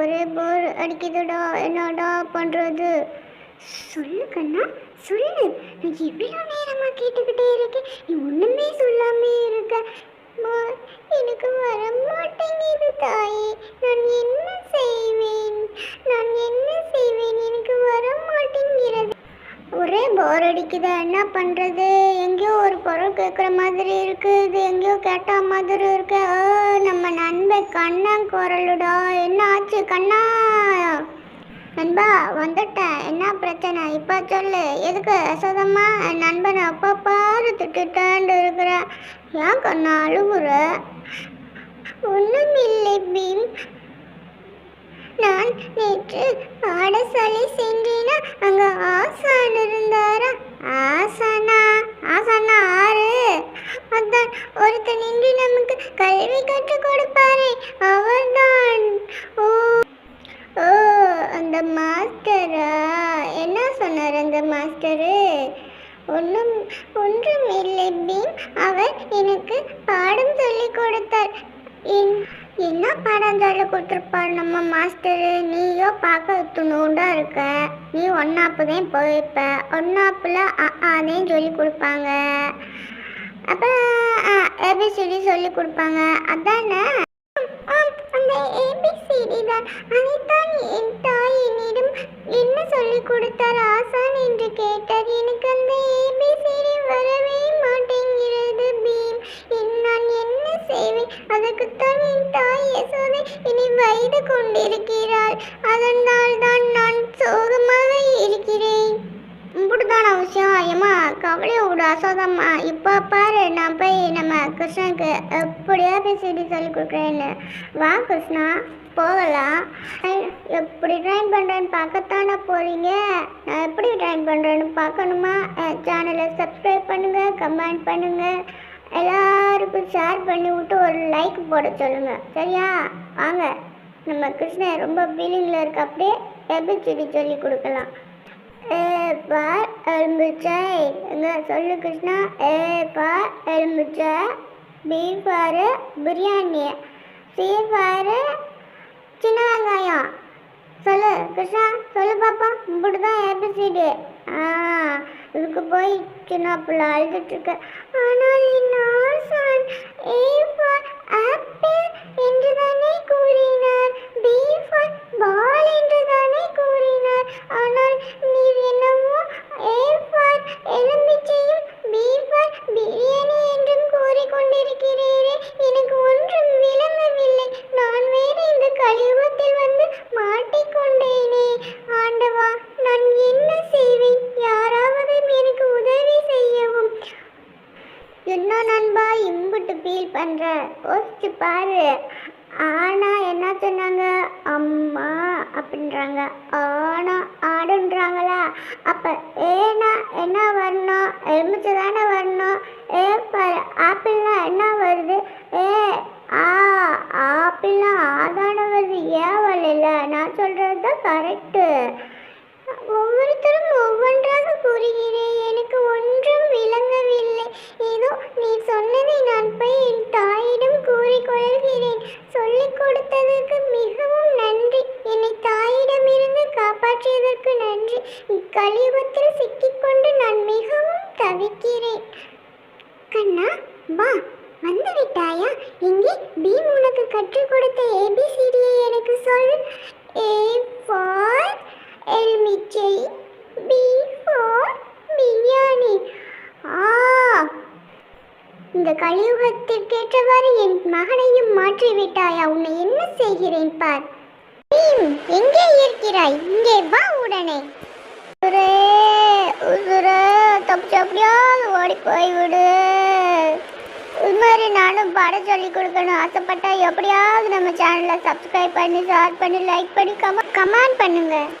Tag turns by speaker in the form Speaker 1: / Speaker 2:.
Speaker 1: ஒரே போர் அடிக்குதுடா. என்னடா பண்ணுறது சொல்லு கண்ணா. சொல்லு. நான் எவ்வளோ நேரமாக கேட்டுக்கிட்டே இருக்கேன். நீ ஒன்றுமே சொல்லாமே. போர் அடிக்குதா. என்ன பண்ணுறது எங்கேயோ ஒரு பொருள் கேட்குற மாதிரி இருக்கு. இது எங்கேயோ கேட்ட மாதிரி இருக்கு. ஆ, நம்ம நண்பன் கண்ணன் குரலுடா. என்ன ஆச்சு கண்ணா? நண்பா வந்துட்டேன். என்ன பிரச்சனை? இப்போ சொல்லு. எதுக்கு அசதமா? என் நண்பனை அப்பா பாரு திட்டுட்டாண்டு இருக்கிற. ஏன் கண்ணா அழுகுற ஒன்றும் இல்லை பீம். நான் நேற்று பாடசாலை சென்றேன் அங்க ஆசான் இருந்தாரா? ஆசானா? ஆசானா ஆறு? அதான் ஒருத்தன் நின்று நமக்கு கல்வி கற்றுக் கொடுப்பாரே அவர்தான். ஓ ஓ அந்த மாஸ்டரா? என்ன சொன்னார் அந்த மாஸ்டரு? ஒன்றும் ஒன்றும் இல்லை பீம். அவர் எனக்கு பாடம் சொல்லிக் கொடுத்தார். என்- என்ன படம் சொல்லி கொடுத்துருப்பார் நம்ம மாஸ்டரு? நீயோ பார்க்க துணுண்டா இருக்க. நீ ஒன்னாப்பு தான் போயிருப்ப ஒன்னாப்புல அதையும் சொல்லி கொடுப்பாங்க. அப்புறம் ஏபிசிடி சொல்லி கொடுப்பாங்க. அதானே? அந்த ஏபிசிடி தான். அதைத்தான் என் தாய் என்னிடம் என்ன சொல்லி கொடுத்தாரா? இனி வயது வைத்து கொண்டிருக்கிறாள். அதனால் தான் நான் சோகமாக இருக்கிறேன். இப்படிதான விஷயம் ஏம்மா கவலையை விட அசோதம்மா இப்போ பாரு நான் போய் நம்ம கிருஷ்ணனுக்கு எப்படியா பேசிட்டு சொல்லி கொடுக்குறேன்னு. வா கிருஷ்ணா போகலாம். எப்படி ட்ரைன் பண்ணுறேன்னு பார்க்கத்தானே போகிறீங்க நான் எப்படி ட்ரைன் பண்ணுறேன்னு பார்க்கணுமா? சேனலை சப்ஸ்கிரைப் பண்ணுங்கள் கமெண்ட் பண்ணுங்கள் எல்லாருக்கும் ஷேர் பண்ணி விட்டு ஒரு லைக் போட சொல்லுங்கள் சரியா? வாங்க. நம்ம கிருஷ்ணன் ரொம்ப ஃபீலிங்கில் இருக்க. அப்படியே எபிசிடி சொல்லி கொடுக்கலாம். ஏ பார் எலும்புச்சை எங்க சொல்லு Krishna? A for எலும்புச்சை B for biryani C for சின்ன வெங்காயம். சொல்லு கிருஷ்ணா சொல்லு பாப்பா. இப்படி தான் ஏபிசிடி ஆ இதுக்கு போய் சின்ன பிள்ளை அழுதுட்டு இருக்க. என் என்ன நண்பா இம்புட்டு ஃபீல் பண்ற? யோசிச்சு பாரு. ஆனா என்ன சொன்னாங்க? அம்மா அப்படின்றாங்க. ஆனா ஆடுன்றாங்களா? அப்ப ஏனா என்ன வரணும்? எலுமிச்சு தானே வரணும்? ஏ பாரு ஆப்பிள்னா என்ன வருது? ஏ ஆ ஆப்பிள்னா ஆதான வருது. ஏன் வரல. நான் சொல்றது தான் கரெக்டு ஒவ்வொருத்தரும் ஒவ்வொன்றாக கூறுகிறேன். இக்கலியுகத்தில் சிக்கிக்கொண்டு நான் மிகவும் தவிக்கிறேன். கண்ணா வா வந்து விட்டாயா? இங்கே பீம் உனக்கு கற்றுக் கொடுத்த ஏபிசிடியை எனக்கு சொல். ஏ ஃபார் எலுமிச்சை பி ஃபார் பிரியாணி. ஆ. இந்த கலியுகத்திற்கேற்றவாறு என் மகனையும் மாற்றி விட்டாயா? உன்னை என்ன செய்கிறேன் பார். பீம் எங்கே இருக்கிறாய்? இங்கே வா உடனே. உசுரே உசுரே தப்பிச்சு அப்படியாவது ஓடி போய் விடு இது மாதிரி நானும் படம் சொல்லி கொடுக்கணும். ஆசைப்பட்டா எப்படியாவது நம்ம சேனலை சப்ஸ்கிரைப் பண்ணி ஷேர் பண்ணி லைக் பண்ணி கமெண்ட் பண்ணுங்கள்